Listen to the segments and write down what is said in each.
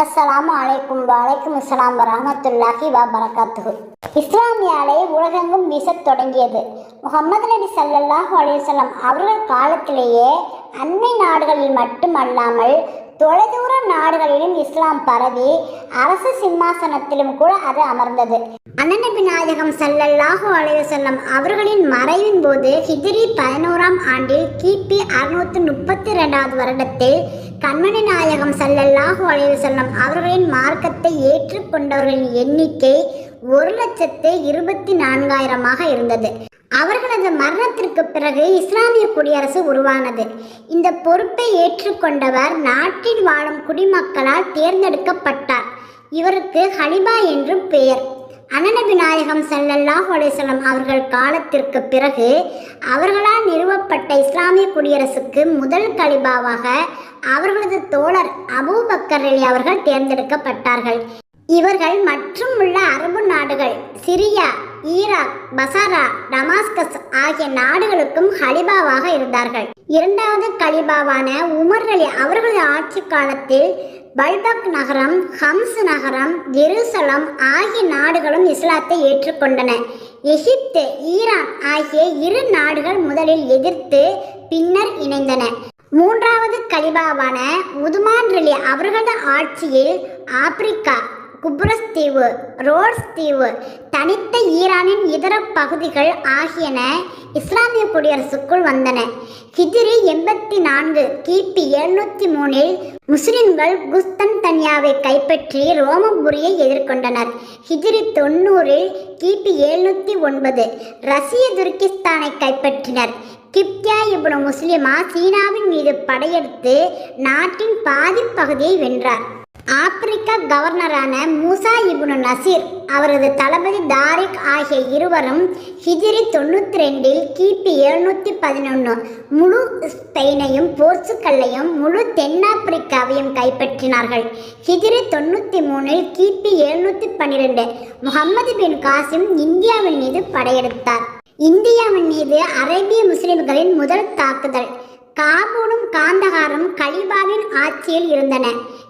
அஸ்ஸலாம் அலைக்கும் வலைக்கும் இஸ்லாம் வரஹமத்துல்லாஹி வ இஸ்லாமிய அலை உலகெங்கும் வீசத் தொடங்கியது. முகமது நபி சல்லாஹூ அலைஹி அவர்கள் காலத்திலேயே அன்னை நாடுகளில் மட்டுமல்லாமல் தொலைதூர நாடுகளிலும் இஸ்லாம் பரவி அரசு சிம்மாசனத்திலும் கூட அது அமர்ந்தது. அண்ணநபி நாயகம் சல்லல்லாஹு அலையுசல்லம் அவர்களின் மறைவின் போது ஹிஜ்ரி பதினோராம் ஆண்டில் கிபி அறுநூத்தி முப்பத்தி ரெண்டாவது வருடத்தில் கண்மணி நாயகம் ஸல்லல்லாஹு அலைஹி செல்லும் அவர்களின் மார்க்கத்தை ஏற்றுக்கொண்டவர்களின் எண்ணிக்கை ஒரு லட்சத்து இருபத்தி நான்காயிரமாக இருந்தது. அவர்களது மரணத்திற்கு பிறகு இஸ்லாமிய குடியரசு உருவானது. இந்த பொறுப்பை ஏற்றுக்கொண்டவர் நாட்டில் வாழும் குடிமக்களால் தேர்ந்தெடுக்கப்பட்டார். இவருக்கு ஹலிபா என்று பெயர். அனநபி நாயகம் செல்லல்லாஹ் அலைஹி அவர்கள் காலத்திற்கு பிறகு அவர்களால் நிறுவப்பட்ட இஸ்லாமிய குடியரசுக்கு முதல் கலிபாவாக அவர்களது தோழர் அபூபக்கர் அலி அவர்கள் தேர்ந்தெடுக்கப்பட்டார்கள். இவர்கள் மற்றும் உள்ள அரபு நாடுகள் சிரியா ஈராக் பசாரா டமாஸ்கஸ் ஆகிய நாடுகளுக்கும் ஹலிபாவாக இருந்தார்கள். இரண்டாவது கலிபாவான உமர் அலி அவர்களது ஆட்சி காலத்தில் பல்பக் நகரம் ஹம்ஸ் நகரம் ஜெருசலம் ஆகிய நாடுகளும் இஸ்லாத்தை ஏற்றுக்கொண்டன. எகிப்து ஈரான் ஆகிய இரு நாடுகள் முதலில் எதிர்த்து பின்னர் இணைந்தன. மூன்றாவது கலிபாவான உதுமான் ரலி அவர்களது ஆட்சியில் ஆப்பிரிக்கா குப்ரஸ் தீவு ரோட்ஸ் தீவு தனித்த ஈரானின் இதர பகுதிகள் ஆகியன இஸ்லாமிய குடியரசுக்குள் வந்தன. ஹிஜ்ரி எண்பத்தி நான்கு கிபி எழுநூத்தி மூணில் முஸ்லிம்கள் குஸ்தன்தனியாவை கைப்பற்றி ரோமபுரியை எதிர்கொண்டனர். ஹிஜிரி தொண்ணூறில் கிபி எழுநூற்றி ஒன்பது ரஷ்ய துருக்கிஸ்தானை கைப்பற்றினர். கிப்தியா இப்னு முஸ்லிமா சீனாவின் மீது படையெடுத்து நாட்டின் பாதி பகுதியை வென்றார். ஆப்பிரிக்க கவர்னரான மூசா இபுனு நசீர் அவரது தளபதி தாரிக் ஆகிய இருவரும் ஹிஜிரி தொண்ணூற்றி ரெண்டில் கிபி எழுநூற்றி பதினொன்று முழு ஸ்பெயினையும் போர்ச்சுகல்லையும் முழு தென்னாப்பிரிக்காவையும் கைப்பற்றினார்கள். ஹிஜிரி தொண்ணூற்றி மூணில் கிபி எழுநூற்றி பன்னிரெண்டு முகமது பின் காசிம் இந்தியாவின் மீது படையெடுத்தார். இந்தியாவின் மீது அரேபிய முஸ்லிம்களின் முதல் தாக்குதல் காபூலும் காந்தகாரும் கலிபாவின் ஆட்சியில் இருந்தன.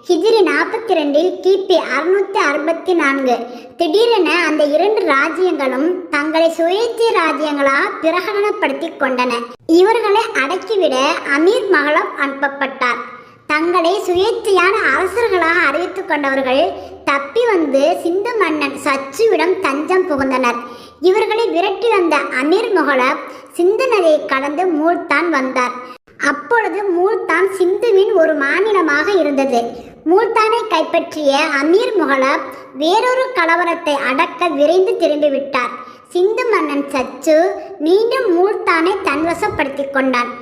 ஹிஜிரி நாற்பத்தி ரெண்டில் கிபி அறுநூத்தி அறுபத்தி நான்கு திடீரென அந்த இரண்டு ராஜ்யங்களும் தங்களை சுயேட்சை ராஜ்யங்களாக பிரகடனப்படுத்தி கொண்டன. இவர்களை அடக்கிவிட அமீர் மகளப் அனுப்பப்பட்டார். தங்களை சுயேட்சையான அரசர்களாக அறிவித்துக் கொண்டவர்கள் தப்பி வந்து சிந்து மன்னன் சச்சுவிடம் தஞ்சம் புகுந்தனர். இவர்களை விரட்டி வந்த அமீர் முகலப் சிந்து நதியை கடந்து மூழ்தான் வந்தார். அப்பொழுது மூல்தான் சிந்துவின் ஒரு மாநிலமாக இருந்தது. மூல்தானை கைப்பற்றிய அமீர் முகலாப் வேறொரு கலவரத்தை அடக்க விரைந்து திரும்பிவிட்டார். சிந்து மன்னன் சச்சு மீண்டும் மூல்தானை தன்வசப்படுத்திக் கொண்டான்.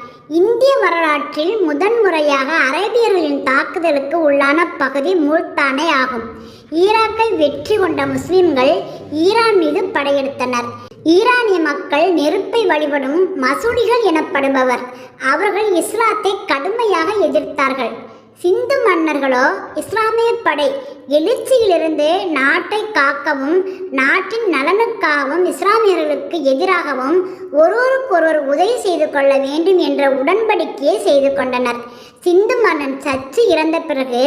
இந்திய வரலாற்றில் முதன்முறையாக அரேபியர்களின் தாக்குதலுக்கு உள்ளான பகுதி மூல்தானே ஆகும். ஈராக்கை வெற்றி கொண்ட முஸ்லிம்கள் ஈரான் மீது படையெடுத்தனர். ஈரானிய மக்கள் நெருப்பை வழிபடும் மசூடிகள் எனப்படுபவர். அவர்கள் இஸ்லாத்தை கடுமையாக எதிர்த்தார்கள். சிந்து மன்னர்களோ இஸ்லாமிய படை எழுச்சியிலிருந்து நாட்டை காக்கவும் நாட்டின் நலனுக்காகவும் இஸ்லாமியர்களுக்கு எதிராகவும் ஒருவருக்கொருவர் உதவி செய்து கொள்ள வேண்டும் என்ற உடன்படிக்கையை செய்து கொண்டனர். சிந்து மன்னன் சச்சு இறந்த பிறகு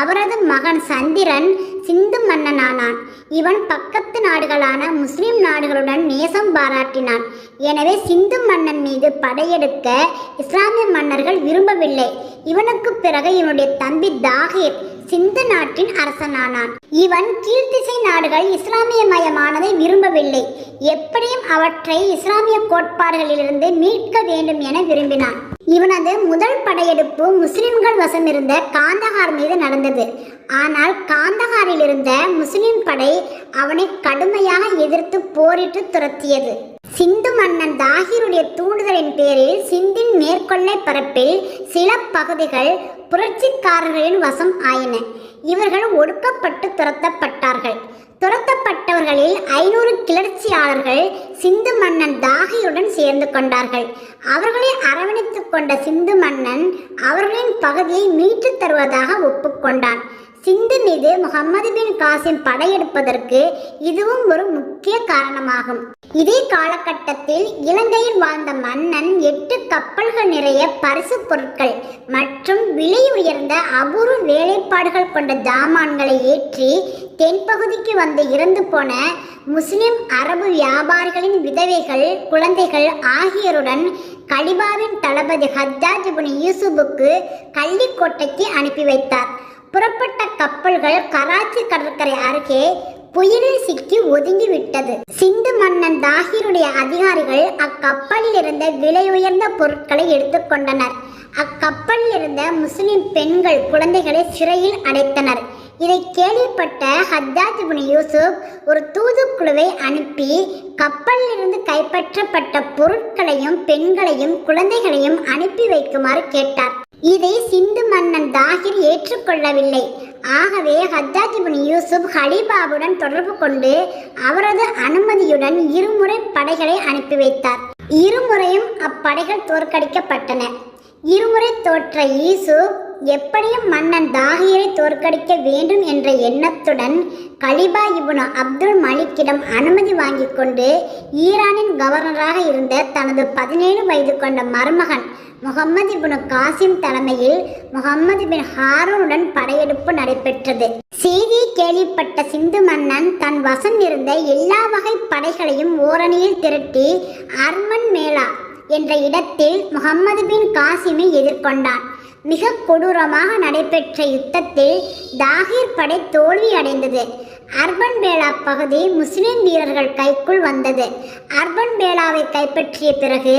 அவரது மகன் சந்திரன் சிந்து மன்னனானான். இவன் பக்கத்து நாடுகளான முஸ்லிம் நாடுகளுடன் நேசம் பாராட்டினான். எனவே சிந்து மன்னன் மீது படையெடுக்க இஸ்லாமிய மன்னர்கள் விரும்பவில்லை. இவனுக்கு பிறகு இவனுடைய தம்பி தாகிர் சிந்து நாட்டின் அரசனானான். இவன் கீழ்த்திசை நாடுகள் இஸ்லாமியமயமானதை விரும்பவில்லை. எப்படியும் அவற்றை இஸ்லாமிய கோட்பாடுகளிலிருந்து மீட்க வேண்டும் என விரும்பினான். இவனது முதல் படையெடுப்பு முஸ்லிம்கள் வசம் இருந்த காந்தகார் மீது நடந்தது. ஆனால் காந்தகாரில் இருந்த முஸ்லிம் படை அவனை கடுமையாக எதிர்த்து போரிட்டு துரத்தியது. சிந்து மன்னன் தாகிருடைய தூண்டுதலின் பேரில் சிந்து மேற்கொள்ளை பரப்பில் சில பகுதிகள் புரட்சிக்காரர்களின் வசம் ஆயின. இவர்கள் ஒடுக்கப்பட்டு துரத்தப்பட்டார்கள். துரத்தப்பட்டவர்களில் ஐநூறு கிளர்ச்சியாளர்கள் சிந்து மன்னன் தாகியுடன் சேர்ந்து கொண்டார்கள். அவர்களை அரவணைத்து கொண்ட சிந்து மன்னன் அவர்களின் பகுதியை மீட்டுத் தருவதாக ஒப்புக்கொண்டான் சிந்து மீது முகமது பின் காசிம் படையெடுப்பதற்கு இதுவும் ஒரு முக்கிய காரணமாகும். இதே காலகட்டத்தில் இலங்கையில் வாழ்ந்த மன்னன் கப்பல்கள் நிறைய பரிசு பொருட்கள் மற்றும் விலை உயர்ந்த அபூர்வ வேலைப்பாடுகள் கொண்ட ஜாமான்களை ஏற்றி தென்பகுதிக்கு வந்து இறந்து போன முஸ்லிம் அரபு வியாபாரிகளின் விதவைகள் குழந்தைகள் ஆகியோருடன் கலிபாவின் தளபதி ஹஜ்ஜாஜ் இப்னு யூசுபுக்கு கள்ளிக்கோட்டைக்கு அனுப்பி வைத்தார். புறப்பட்ட கப்பல்கள் கராச்சி கடற்கரை அருகே புயலில் சிக்கி ஒதுங்கி விட்டது சிந்து மன்னன் தாகிருடைய அதிகாரிகள் அக்கப்பலில் இருந்த விலை உயர்ந்த பொருட்களை எடுத்துக்கொண்டனர் அக்கப்பலில் இருந்த முஸ்லிம் பெண்கள் குழந்தைகளை சிறையில் அடைத்தனர். இதை கேள்விப்பட்ட ஹஜ்ஜாஜ் புனி யூசுப் ஒரு தூதுக்குழுவை அனுப்பி கப்பலிலிருந்து கைப்பற்றப்பட்ட பொருட்களையும் பெண்களையும் குழந்தைகளையும் அனுப்பி வைக்குமாறு கேட்டார். இதை சிந்து மன்னன் தாகிர் ஏற்றுக்கொள்ளவில்லை. ஆகவே ஹஜ்ஜாஜ் யூசுப் ஹலீபாவுடன் தொடர்பு கொண்டு அவரது அனுமதியுடன் இருமுறை படைகளை அனுப்பி வைத்தார். இருமுறையும் அப்படைகள் தோற்கடிக்கப்பட்டன. இருமுறை தோற்ற யூசுப் எப்படியும் மன்னன் தாகிரை தோற்கடிக்க வேண்டும் என்ற எண்ணத்துடன் கலிபா இபுனு அப்துல் மலிக்கிடம் அனுமதி வாங்கி கொண்டு ஈரானின் கவர்னராக இருந்த தனது பதினேழு வயது கொண்ட மருமகன் முகம்மது இபுனு காசிம் தலைமையில் முகம்மது பின் ஹாரூனுடன் படையெடுப்பு நடைபெற்றது. செய்தியை கேள்விப்பட்ட சிந்து மன்னன் தன் வசம் இருந்த எல்லா வகை படைகளையும் ஓரணியில் திரட்டி அர்மன் மேலா என்ற இடத்தில் முகம்மது பின் காசிமை எதிர்கொண்டான். மிக கொடூரமாக நடைபெற்ற யுத்தத்தில் தாகிர் படை தோல்வி அடைந்தது. அர்பன் பேலா பகுதி முஸ்லிம் வீரர்கள் கைக்குள் வந்தது. அர்பன் பேலாவை கைப்பற்றிய பிறகு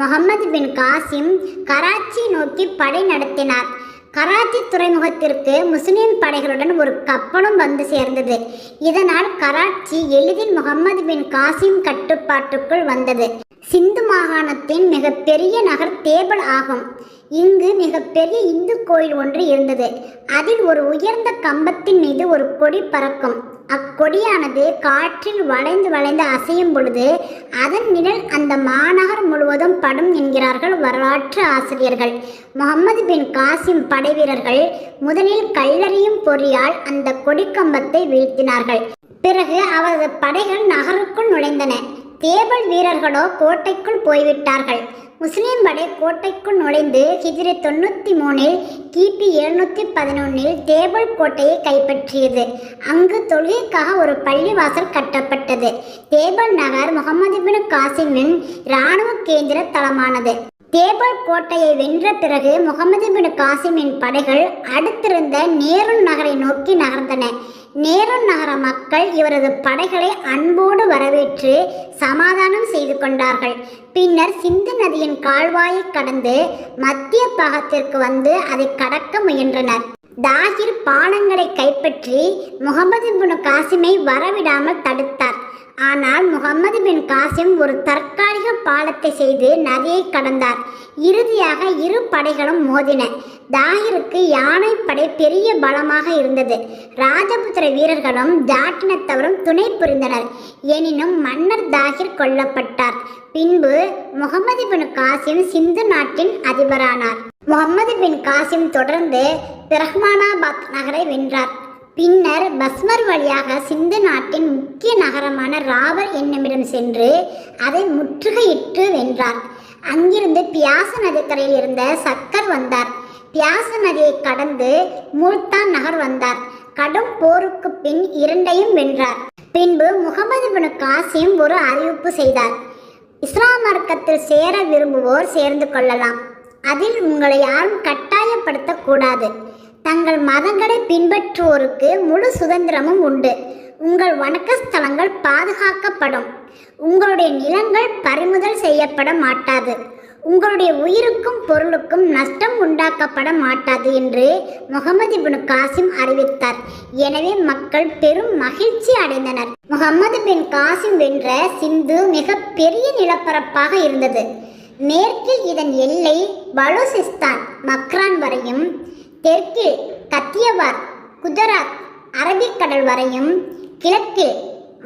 முகமது பின் காசிம் கராச்சி நோக்கி படை நடத்தினார். கராச்சி துறைமுகத்திற்கு முஸ்லிம் படைகளுடன் ஒரு கப்பலும் வந்து சேர்ந்தது. இதனால் கராச்சி எளிதில் முகமது பின் காசிம் கட்டுப்பாட்டுக்குள் வந்தது. சிந்து மாகாணத்தின் மிகப்பெரிய நகர் தேபல் ஆகும். இங்கு மிகப்பெரிய இந்து கோயில் ஒன்று இருந்தது. அதில் ஒரு உயர்ந்த கம்பத்தின் மீது ஒரு கொடி பறக்கும். அக்கொடியானது காற்றில் வளைந்து வளைந்து அசையும் பொழுது அதன் நிழல் அந்த மாநகர் முழுவதும் படும் என்கிறார்கள் வரலாற்று ஆசிரியர்கள். முகமது பின் காசிம் படைவீரர்கள் முதலில் கல்லறியும் பொறியால் அந்த கொடிக்கம்பத்தை வீழ்த்தினார்கள். பிறகு அவரது படைகள் நகருக்குள் நுழைந்தன. தேபல் வீரர்களோ கோட்டைக்குள் போய்விட்டார்கள். முஸ்லீம் படை கோட்டைக்குள் நுழைந்து ஹிஜ்ரி தொண்ணூற்றி மூணில் கிபி எழுநூற்றி பதினொன்றில் தேபல் கோட்டையை கைப்பற்றியது. அங்கு தொழுகைக்காக ஒரு பள்ளிவாசல் கட்டப்பட்டது. தேபல் நகர் முகமது பின் காசிமின் இராணுவ கேந்திர தளமானது தேபல் கோட்டையை வென்ற பிறகு முகமது பின் காசிமின் படைகள் அடுத்திருந்த நேரு நகரை நோக்கி நகர்ந்தன. நேருல் நகர மக்கள் இவரது படைகளை அன்போடு வரவேற்று சமாதானம் செய்து கொண்டார்கள். பின்னர் சிந்து நதியின் கால்வாயை கடந்து மத்திய பாகத்திற்கு வந்து அதை கடக்க முயன்றனர். தாகிர் பாலங்களை கைப்பற்றி முகமது பின் காசிமை வரவிடாமல் தடுத்தார். ஆனால் முகமது பின் காசிம் ஒரு தற்காலிக பாலத்தை செய்து நதியை கடந்தார். இறுதியாக இரு படைகளும் மோதின. தாகிருக்கு யானைப்படை பெரிய பலமாக இருந்தது. ராஜபுத்திர வீரர்களும் ஜாட்டினத்தவரும் துணை புரிந்தனர். எனினும் மன்னர் தாகிர் கொல்லப்பட்டார். பின்பு முகமது பின் காசிம் சிந்து நாட்டின் அதிபரானார். முகமது பின் காசிம் தொடர்ந்து பிரஹ்மானாபாத் நகரை வென்றார். பின்னர் பஸ்மர் வழியாக சிந்து நாட்டின் முக்கிய நகரமான ராவர் என்னுமிடம் சென்று அதை முற்றுகையிட்டு வென்றார். அங்கிருந்து பியாச நதிக்கரையில் இருந்த சக்கர் வந்தார். பியாச நதியை கடந்து முல்தான் நகர் வந்தார். கடும் போருக்கு பின் இரண்டையும் வென்றார். பின்பு முகமது பின் காசிம் ஒரு அறிவிப்பு செய்தார். இஸ்லாம் மார்க்கத்தில் சேர விரும்புவோர் சேர்ந்து கொள்ளலாம். அதில் உங்களை யாரும் கட்டாயப்படுத்தக்கூடாது தங்கள் மதங்களை பின்பற்றுவோருக்கு முழு சுதந்திரமும் உண்டு. உங்கள் வணக்க ஸ்தலங்கள் பாதுகாக்கப்படும். உங்களுடைய நிலங்கள் பறிமுதல் செய்யப்பட மாட்டாது. உங்களுடைய உயிருக்கும் பொருளுக்கும் நஷ்டம் உண்டாக்கப்பட மாட்டாது என்று முகமது பின் காசிம் அறிவித்தார். எனவே மக்கள் பெரும் மகிழ்ச்சி அடைந்தனர். முகமது பின் காசிம் வென்ற சிந்து மிக பெரிய நிலப்பரப்பாக இருந்தது. மேற்கில் இதன் எல்லை பலூசிஸ்தான் மக்ரான் வரையும் தெற்கில் கத்தியவார் குஜராத் அரபிக்கடல் வரையும் கிழக்கில்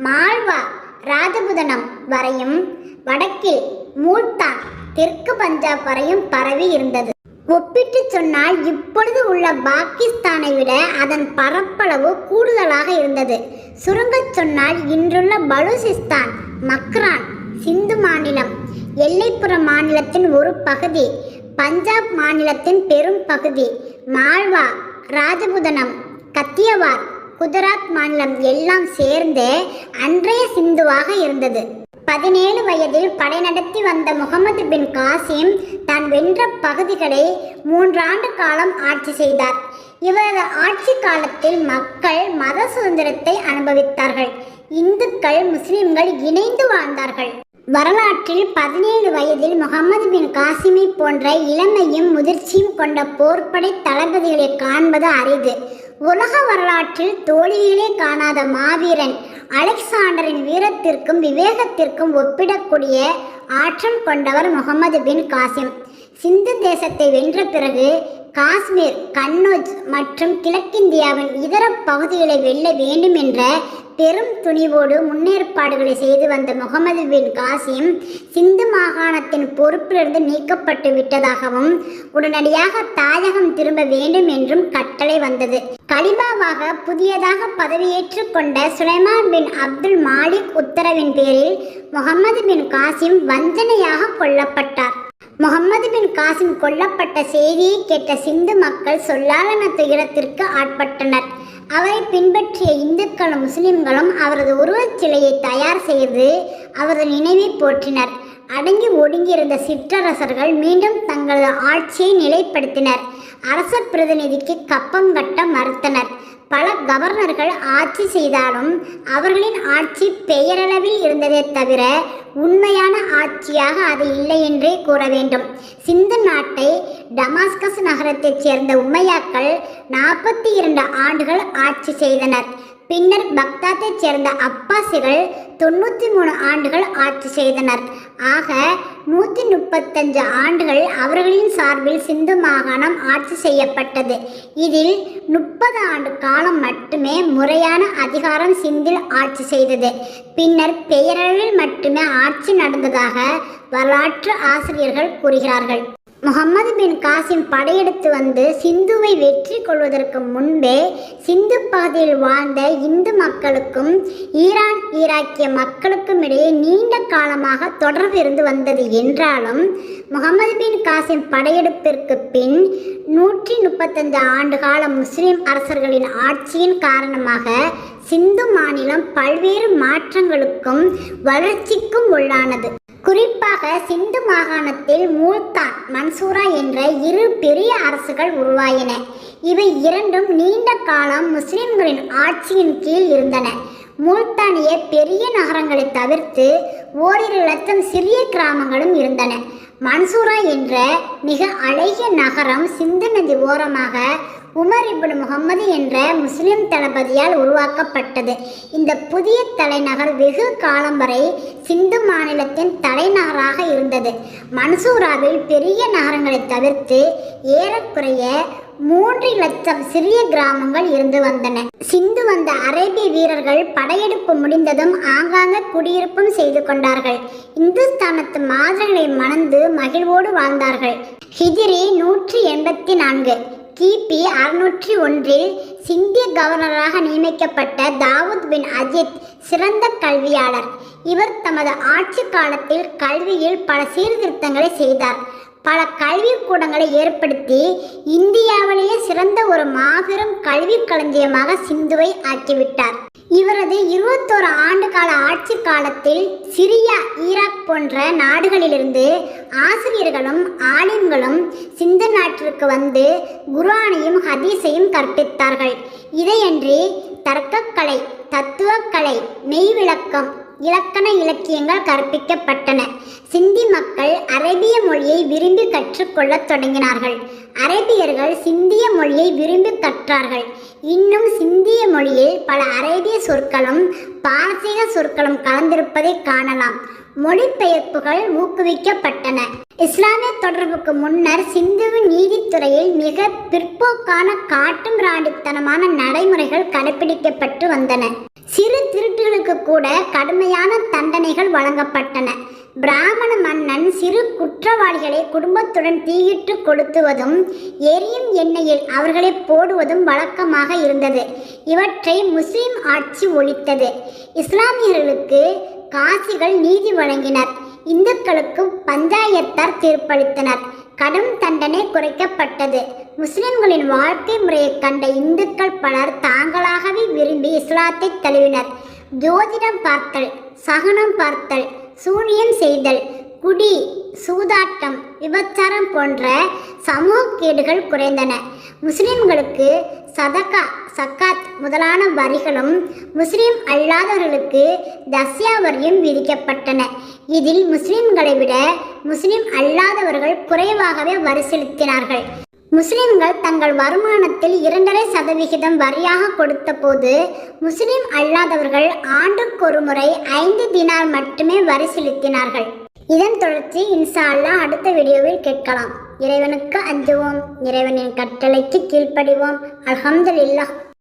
மால்வா ராஜபுதனம் வரையும் வடக்கில் மூல்தான் தெற்கு பஞ்சாப் வரையும் பரவி இருந்தது. ஒப்பிட்டு சொன்னால் இப்பொழுது உள்ள பாகிஸ்தானை விட அதன் பரப்பளவு கூடுதலாக இருந்தது. சுருங்கச் சொன்னால் இன்றுள்ள பலூசிஸ்தான் மக்ரான் சிந்து மாநிலம் எல்லைப்புற மாநிலத்தின் ஒரு பகுதி பஞ்சாப் மாநிலத்தின் பெரும் பகுதி மால்வா ராஜபுதனம் கத்தியவார் குஜராத் மாநிலம் எல்லாம் சேர்ந்து அன்றைய சிந்துவாக இருந்தது. பதினேழு வயதில் படை நடத்தி வந்த முகமது பின் காசிம் தான் வென்ற பகுதிகளை மூன்றாண்டு காலம் ஆட்சி செய்தார். இவரது ஆட்சி காலத்தில் மக்கள் மத சுதந்திரத்தை அனுபவித்தார்கள். இந்துக்கள் முஸ்லிம்கள் இணைந்து வாழ்ந்தார்கள். வரலாற்றில் பதினேழு வயதில் முகமது பின் காசிமை போன்ற இளமையும் முதிர்ச்சியும் கொண்ட போர்ப்படை தளபதிகளை காண்பது அரிது. உலக வரலாற்றில் தோழிகளே காணாத மாவீரன் அலெக்சாண்டரின் வீரத்திற்கும் விவேகத்திற்கும் ஒப்பிடக்கூடிய ஆற்றல் கொண்டவர் முகமது பின் காசிம். சிந்து தேசத்தை வென்ற பிறகு காஷ்மீர் கன்னோஜ் மற்றும் கிழக்கிந்தியாவின் இதர பகுதிகளை வெல்ல வேண்டும் என்ற பெரும் துணிவோடு முன்னேற்பாடுகளை செய்து வந்த முகமது பின் காசிம் சிந்து மாகாணத்தின் பொறுப்பிலிருந்து நீக்கப்பட்டு விட்டதாகவும் உடனடியாக தாயகம் திரும்ப வேண்டும் என்றும் கட்டளை வந்தது. கலிபாவாக புதியதாக பதவியேற்று கொண்ட சுலைமான் பின் அப்துல் மாலிக் உத்தரவின் பேரில் முகமது பின் காசிம் வஞ்சனையாக கொல்லப்பட்டார். முகமது பின் காசிம் கொல்லப்பட்ட செய்தியை கேட்ட சிந்து மக்கள் சொல்லாலன துயரத்திற்கு ஆட்பட்டனர். அவரை பின்பற்றிய இந்துக்களும் முஸ்லிம்களும் அவரது உருவச் சிலையை தயார் செய்து அவரது நினைவை போற்றினர். அடங்கி ஒடுங்கியிருந்த சிற்றரசர்கள் மீண்டும் தங்களது ஆட்சியை நிலைப்படுத்தினர். அரச பிரதிநிதிக்கு கப்பம் கட்ட மறுத்தனர். பல கவர்னர்கள் ஆட்சி செய்தாலும் அவர்களின் ஆட்சி பெயரளவில் இருந்ததே தவிர உண்மையான ஆட்சியாக அது இல்லை என்றே கூற வேண்டும். சிந்து நாட்டை டமாஸ்கஸ் நகரத்தைச் சேர்ந்த உமையாக்கள் நாற்பத்தி இரண்டு ஆண்டுகள் ஆட்சி செய்தனர். பின்னர் பக்தாத்தைச் சேர்ந்த அப்பாசிகள் தொண்ணூற்றி மூணு ஆண்டுகள் ஆட்சி செய்தனர். ஆக நூற்றி முப்பத்தஞ்சு ஆண்டுகள் அவர்களின் சார்பில் சிந்து மாகாணம் ஆட்சி செய்யப்பட்டது. இதில் முப்பது ஆண்டு காலம் மட்டுமே முறையான அதிகாரம் சிந்தில் ஆட்சி செய்தது. பின்னர் பெயரளவில் மட்டுமே ஆட்சி நடந்ததாக வரலாற்று ஆசிரியர்கள் கூறுகிறார்கள். முகமது பின் காசிம் படையெடுத்து வந்து சிந்துவை வெற்றி கொள்வதற்கு முன்பே சிந்து பாதையில் வாழ்ந்த இந்து மக்களுக்கும் ஈரான் ஈராக்கிய மக்களுக்கும் இடையே நீண்ட காலமாக தொடர்பு இருந்து வந்தது என்றாலும் முகமது பின் காசிம் படையெடுப்பிற்கு பின் நூற்றி முப்பத்தஞ்சு ஆண்டு கால முஸ்லிம் அரசர்களின் ஆட்சியின் காரணமாக சிந்து மாநிலம் பல்வேறு மாற்றங்களுக்கும் வளர்ச்சிக்கும் உள்ளானது. குறிப்பாக சிந்து மாகாணத்தில் மூல்தான் மன்சூரா என்ற இரு பெரிய அரசுகள் உருவாயின. இவை இரண்டும் நீண்ட காலம் முஸ்லிம்களின் ஆட்சியின் கீழ் இருந்தன. மூல்தானிய பெரிய நகரங்களை தவிர்த்து ஓரிரு லட்சம் சிறிய கிராமங்களும் இருந்தன. மன்சூரா என்ற மிக அழகிய நகரம் சிந்து நதி ஓரமாக உமர் இப்னு முகமது என்ற முஸ்லிம் தளபதியால் உருவாக்கப்பட்டது. இந்த புதிய தலைநகர் வெகு காலம் வரை சிந்து மாநிலத்தின் தலைநகராக இருந்தது. மன்சூராவில் பெரிய நகரங்களை தவிர்த்து ஏறக்குறைய மூன்று லட்சம் சிறிய கிராமங்கள் இருந்து வந்தன. சிந்து வந்த அரேபிய வீரர்கள் படையெடுப்பு முடிந்ததும் ஆங்காங்க குடியிருப்பும் செய்து கொண்டார்கள். இந்துஸ்தானத்து மாதர்களை மணந்து மகிழ்வோடு வாழ்ந்தார்கள். ஹிஜிரி நூற்றி எண்பத்தி நான்கு. கிபி அறுநூற்றி ஒன்றில் சிந்திய கவர்னராக நியமிக்கப்பட்ட தாவூத் பின் அஜித் சிறந்த கல்வியாளர். இவர் தமது ஆட்சி காலத்தில் கல்வியில் பல சீர்திருத்தங்களை செய்தார். பல கல்விக்கூடங்களை ஏற்படுத்தி இந்தியாவிலேயே சிறந்த ஒரு மாபெரும் கல்வி களஞ்சியமாக சிந்துவை ஆக்கிவிட்டார். இவரது இருபத்தோரு ஆண்டு கால ஆட்சி காலத்தில் சிரியா ஈராக் போன்ற நாடுகளிலிருந்து ஆசிரியர்களும் ஆலிம்களும் சிந்து நாட்டிற்கு வந்து குர்ஆனையும் ஹதீஸையும் கற்பித்தார்கள். இதையன்றி தர்க்கக்கலை தத்துவக்கலை மெய்விளக்கம் இலக்கண இலக்கியங்கள் கற்பிக்கப்பட்டன. சிந்தி மக்கள் அரேபிய மொழியை விரும்பி கற்றுக்கொள்ளத் தொடங்கினார்கள். அரேபியர்கள் சிந்திய மொழியை விரும்பி கற்றார்கள். இன்னும் சிந்திய மொழியில் பல அரேபிய சொற்களும் பாரசீக சொற்களும் கலந்திருப்பதை காணலாம். மொழிபெயர்ப்புகள் ஊக்குவிக்கப்பட்டன. இஸ்லாமிய தொடர்புக்கு முன்னர் சிந்துவின் நீதித்துறையில் மிக பிற்போக்கான காட்டும் ராண்டித்தனமான நடைமுறைகள் கடைபிடிக்கப்பட்டு வந்தன. சிறு திருட்டுகளுக்கு கூட கடுமையான தண்டனைகள் வழங்கப்பட்டன. பிராமண மன்னன் சிறு குற்றவாளிகளை குடும்பத்துடன் தீயிட்டு கொளுத்துவதும் எரியும் எண்ணெயில் அவர்களை போடுவதும் வழக்கமாக இருந்தது. இவற்றை முஸ்லிம் ஆட்சி ஒழித்தது. இஸ்லாமியர்களுக்கு காசிகள் நீதி வழங்கினர். இந்துக்களுக்கு பஞ்சாயத்தார் தீர்ப்பளித்தனர். கடும் தண்டனை குறைக்கப்பட்டது. முஸ்லிம்களின் வாழ்க்கை முறையை கண்ட இந்துக்கள் பலர் தாங்களாகவே விரும்பி இஸ்லாத்தை தழுவினர். ஜோதிடம் பார்த்தல் சகனம் பார்த்தல் சூனியம் செய்தல் குடி சூதாட்டம் விபச்சாரம் போன்ற சமூக கேடுகள் குறைந்தன. முஸ்லிம்களுக்கு சதகா சக்காத் முதலான வரிகளும் முஸ்லிம் அல்லாதவர்களுக்கு தஸ்யா வரியும் விதிக்கப்பட்டன. இதில் முஸ்லிம்களை விட முஸ்லிம் அல்லாதவர்கள் குறைவாகவே வரி செலுத்தினார்கள். முஸ்லிம்கள் தங்கள் வருமானத்தில் இரண்டரை சதவிகிதம் வரியாக கொடுத்தபோது முஸ்லிம் அல்லாதவர்கள் ஆண்டுக்கொரு முறை ஐந்து தினார் மட்டுமே வரி செலுத்தினார்கள். இதன் தொடர்ச்சி இன்ஷா அல்லாஹ் அடுத்த வீடியோவில் கேட்கலாம். இறைவனுக்கு அஞ்சுவோம். இறைவனின் கட்டளைக்கு கீழ்ப்படிவோம். அலமதுல்லா